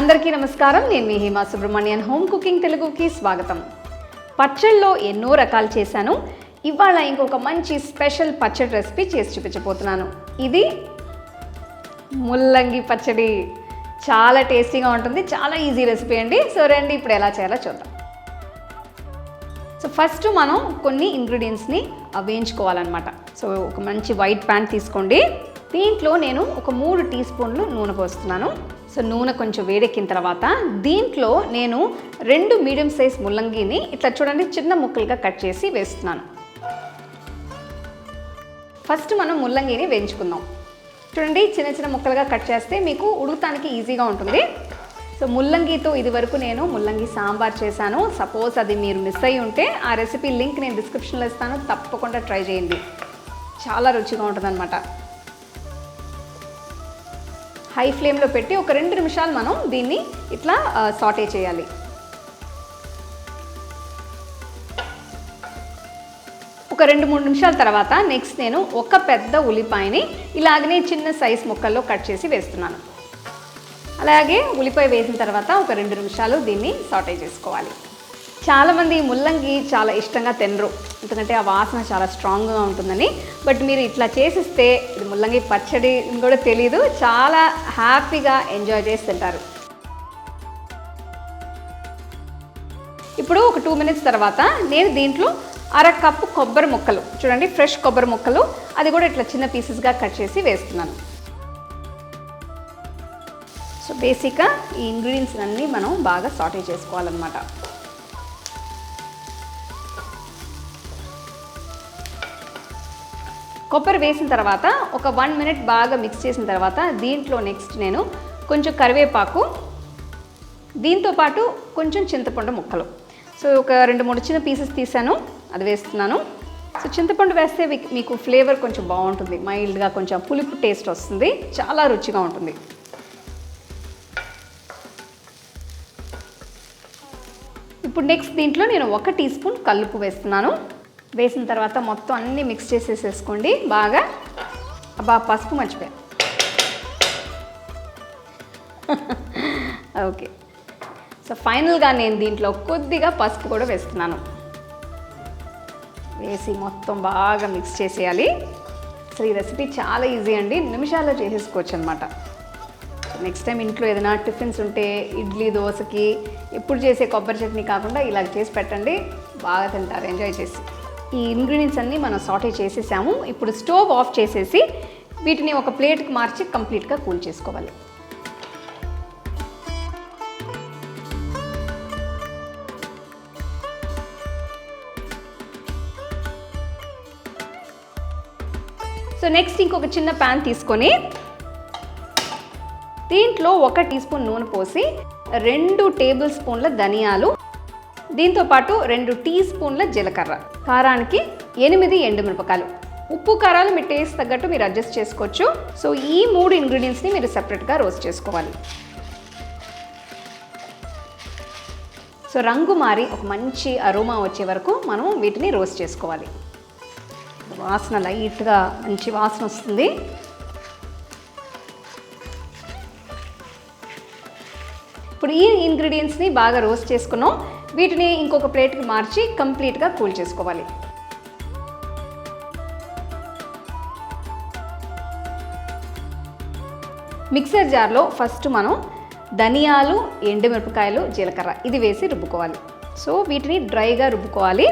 అందరికీ నమస్కారం. నేను మీ హేమా సుబ్రహ్మణ్యన్. హోమ్ కుకింగ్ తెలుగుకి స్వాగతం. పచ్చళ్ళలో ఎన్నో రకాలు చేశాను. ఇవాళ ఇంకొక మంచి స్పెషల్ పచ్చడి రెసిపీ చేసి చూపించబోతున్నాను. ఇది ముల్లంగి పచ్చడి. చాలా టేస్టీగా ఉంటుంది. చాలా ఈజీ రెసిపీ అండి. సో రండి ఇప్పుడు ఎలా చేయాలో చూద్దాం. సో ఫస్ట్ మనం కొన్ని ఇంగ్రీడియంట్స్ని వేయించుకోవాలన్నమాట. సో ఒక మంచి వైట్ ప్యాన్ తీసుకోండి. దీంట్లో నేను ఒక మూడు టీ స్పూన్లు నూనె పోస్తున్నాను. సో నూనె కొంచెం వేడెక్కిన తర్వాత దీంట్లో నేను రెండు మీడియం సైజ్ ముల్లంగిని ఇట్లా చూడండి చిన్న ముక్కలుగా కట్ చేసి వేస్తున్నాను. ఫస్ట్ మనం ముల్లంగిని వేయించుకుందాం. చూడండి చిన్న చిన్న ముక్కలుగా కట్ చేస్తే మీకు ఉడుకుతానికి ఈజీగా ఉంటుంది. సో ముల్లంగితో ఇది వరకు నేను ముల్లంగి సాంబార్ చేశాను. సపోజ్ అది మీరు మిస్ అయ్యి ఉంటే ఆ రెసిపీ లింక్ నేను డిస్క్రిప్షన్లో ఇస్తాను. తప్పకుండా ట్రై చేయండి. చాలా రుచిగా ఉంటుందన్నమాట. హై ఫ్లేమ్లో పెట్టి ఒక రెండు నిమిషాలు మనం దీన్ని ఇట్లా సాటే చేయాలి. ఒక రెండు మూడు నిమిషాల తర్వాత నెక్స్ట్ నేను ఒక పెద్ద ఉల్లిపాయని ఇలాగనే చిన్న సైజ్ ముక్కల్లో కట్ చేసి వేస్తున్నాను. అలాగే ఉల్లిపాయ వేసిన తర్వాత ఒక రెండు నిమిషాలు దీన్ని సాటే చేసుకోవాలి. చాలామంది ముల్లంగి చాలా ఇష్టంగా తినరు. ఎందుకంటే ఆ వాసన చాలా స్ట్రాంగ్గా ఉంటుందని. బట్ మీరు ఇట్లా చేసిస్తే ఇది ముల్లంగి పచ్చడి కూడా తెలియదు చాలా హ్యాపీగా ఎంజాయ్ చేసి తింటారు. ఇప్పుడు ఒక టూ మినిట్స్ తర్వాత నేను దీంట్లో అర కప్పు కొబ్బరి ముక్కలు చూడండి ఫ్రెష్ కొబ్బరి ముక్కలు అది కూడా ఇట్లా చిన్న పీసెస్గా కట్ చేసి వేస్తున్నాను. సో బేసిక్గా ఈ ఇంగ్రీడియంట్స్ అన్నీ మనం బాగా సాటే చేసుకోవాలన్నమాట. కొబ్బరి వేసిన తర్వాత ఒక వన్ మినిట్ బాగా మిక్స్ చేసిన తర్వాత దీంట్లో నెక్స్ట్ నేను కొంచెం కరివేపాకు దీంతో పాటు కొంచెం చింతపండు ముక్కలు. సో ఒక రెండు మూడు చిన్న పీసెస్ తీసాను అది వేస్తున్నాను. సో చింతపండు వేస్తే మీకు- మీకు ఫ్లేవర్ కొంచెం బాగుంటుంది. మైల్డ్గా కొంచెం పులుపు టేస్ట్ వస్తుంది. చాలా రుచిగా ఉంటుంది. ఇప్పుడు నెక్స్ట్ దీంట్లో నేను ఒక టీ స్పూన్ కల్లుపు వేస్తున్నాను. వేసిన తర్వాత మొత్తం అన్నీ మిక్స్ చేసేసేసుకోండి. బాగా అబ్బా పసుపు మర్చిపోయా. ఓకే. సో ఫైనల్గా నేను దీంట్లో కొద్దిగా పసుపు కూడా వేస్తున్నాను. వేసి మొత్తం బాగా మిక్స్ చేసేయాలి. సో ఈ రెసిపీ చాలా ఈజీ అండి. నిమిషాల్లో చేసేసుకోవచ్చు అనమాట నెక్స్ట్ టైం ఇంట్లో ఏదైనా టిఫిన్స్ ఉంటే ఇడ్లీ దోశకి ఎప్పుడు చేసే కొబ్బరి చట్నీ కాకుండా ఇలా చేసి పెట్టండి. బాగా తింటారు. ఎంజాయ్ చేసి. ఈ ఇంగ్రీడియంట్స్ అన్నీ మనం సాటే చేసేసాము. ఇప్పుడు స్టవ్ ఆఫ్ చేసేసి వీటిని ఒక ప్లేట్కి మార్చి కంప్లీట్గా కూల్ చేసుకోవాలి. సో నెక్స్ట్ ఇంకొక చిన్న ప్యాన్ తీసుకొని దీంట్లో ఒక టీ స్పూన్ నూనె పోసి రెండు టేబుల్ స్పూన్ల ధనియాలు దీంతో పాటు రెండు టీ స్పూన్ల జీలకర్ర. కారానికి ఎనిమిది ఎండుమిరపకాయలు. ఉప్పు కారాలు మీ టేస్ట్ తగ్గట్టు మీరు అడ్జస్ట్ చేసుకోవచ్చు. సో ఈ మూడు ఇంగ్రీడియంట్స్ని మీరు సెపరేట్గా రోస్ట్ చేసుకోవాలి. సో రంగు మారి ఒక మంచి అరోమా వచ్చే వరకు మనం వీటిని రోస్ట్ చేసుకోవాలి. వాసన లైట్గా మంచి వాసన వస్తుంది. ఇప్పుడు ఈ ఇంగ్రీడియంట్స్ని బాగా రోస్ట్ చేసుకున్నాం. వీటిని ఇంకొక ప్లేట్కి మార్చి కంప్లీట్గా కూల్ చేసుకోవాలి. మిక్సర్ జార్లో ఫస్ట్ మనం ధనియాలు ఎండుమిరపకాయలు జీలకర్ర ఇది వేసి రుబ్బుకోవాలి. సో వీటిని డ్రైగా రుబ్బుకోవాలి.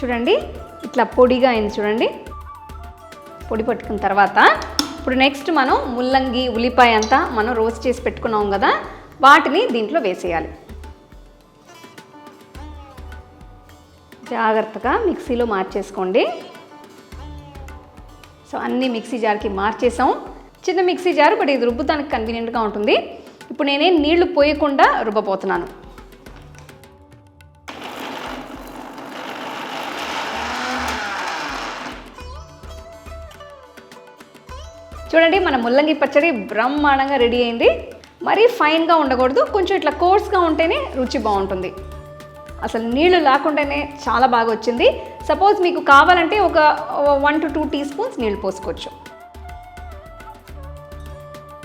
చూడండి ఇట్లా పొడిగా అయింది చూడండి. పొడి పట్టుకున్న తర్వాత ఇప్పుడు నెక్స్ట్ మనం ముల్లంగి ఉల్లిపాయ అంతా మనం రోస్ట్ చేసి పెట్టుకున్నాం కదా వాటిని దీంట్లో వేసేయాలి. జాగ్రత్తగా మిక్సీలో మార్చేసుకోండి. సో అన్నీ మిక్సీ జార్కి మార్చేసాం. చిన్న మిక్సీ జార్ బట్ ఇది రుబ్బుతానికి కన్వీనియంట్గా ఉంటుంది. ఇప్పుడు నేనే నీళ్ళు పోయకుండా రుబ్బపోతున్నాను చూడండి మన ముల్లంగి పచ్చడి బ్రహ్మాండంగా రెడీ అయింది. మరీ ఫైన్గా ఉండకూడదు కొంచెం ఇట్లా కోర్స్గా ఉంటేనే రుచి బాగుంటుంది. అసలు నీళ్ళు లేకుండానే చాలా బాగా వచ్చింది. సపోజ్ మీకు కావాలంటే ఒక one to two teaspoons నీళ్ళు పోసుకోవచ్చు.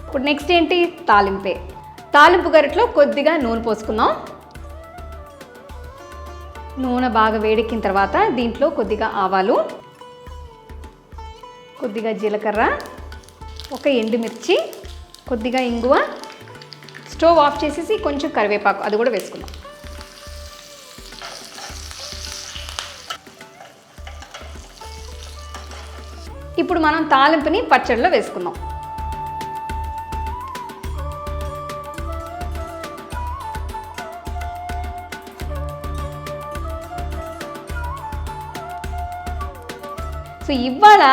ఇప్పుడు నెక్స్ట్ ఏంటి? తాలింపే. తాలింపు గరిటలో కొద్దిగా నూనె పోసుకుందాం. నూనె బాగా వేడెక్కిన తర్వాత దీంట్లో కొద్దిగా ఆవాలు కొద్దిగా జీలకర్ర ఒక ఎండుమిర్చి కొద్దిగా ఇంగువ స్టవ్ ఆఫ్ చేసేసి కొంచెం కరివేపాకు అది కూడా వేసుకుందాం. ఇప్పుడు మనం తాలింపుని పచ్చడిలో వేసుకుందాం. సో ఇవాళ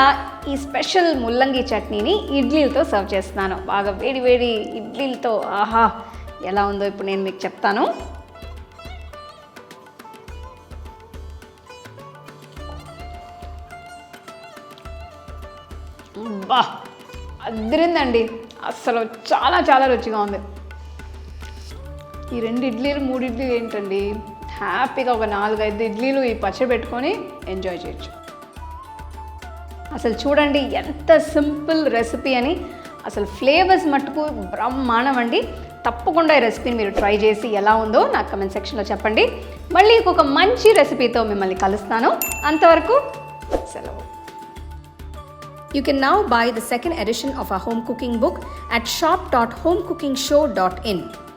ఈ స్పెషల్ ముల్లంగి చట్నీని ఇడ్లీలతో సర్వ్ చేస్తున్నాను. బాగా వేడి వేడి ఇడ్లీలతో ఆహా ఎలా ఉందో ఇప్పుడు నేను మీకు చెప్తాను. బా అదిరిందండి. అసలు చాలా చాలా రుచిగా ఉంది. ఈ రెండు ఇడ్లీలు మూడు ఇడ్లీలు ఏంటండి? హ్యాపీగా ఒక నాలుగైదు ఇడ్లీలు ఈ పచ్చడి పెట్టుకొని ఎంజాయ్ చేయొచ్చు. అసలు చూడండి ఎంత సింపుల్ రెసిపీ అని. అసలు ఫ్లేవర్స్ మట్టుకు బ్రహ్మాండం అండి. తప్పకుండా ఈ రెసిపీని మీరు ట్రై చేసి ఎలా ఉందో నాకు కమెంట్ సెక్షన్లో చెప్పండి. మళ్ళీ ఇంకొక మంచి రెసిపీతో మిమ్మల్ని కలుస్తాను. అంతవరకు సెలవు. You can now buy the second edition of our home cooking book at shop.homecookingshow.in.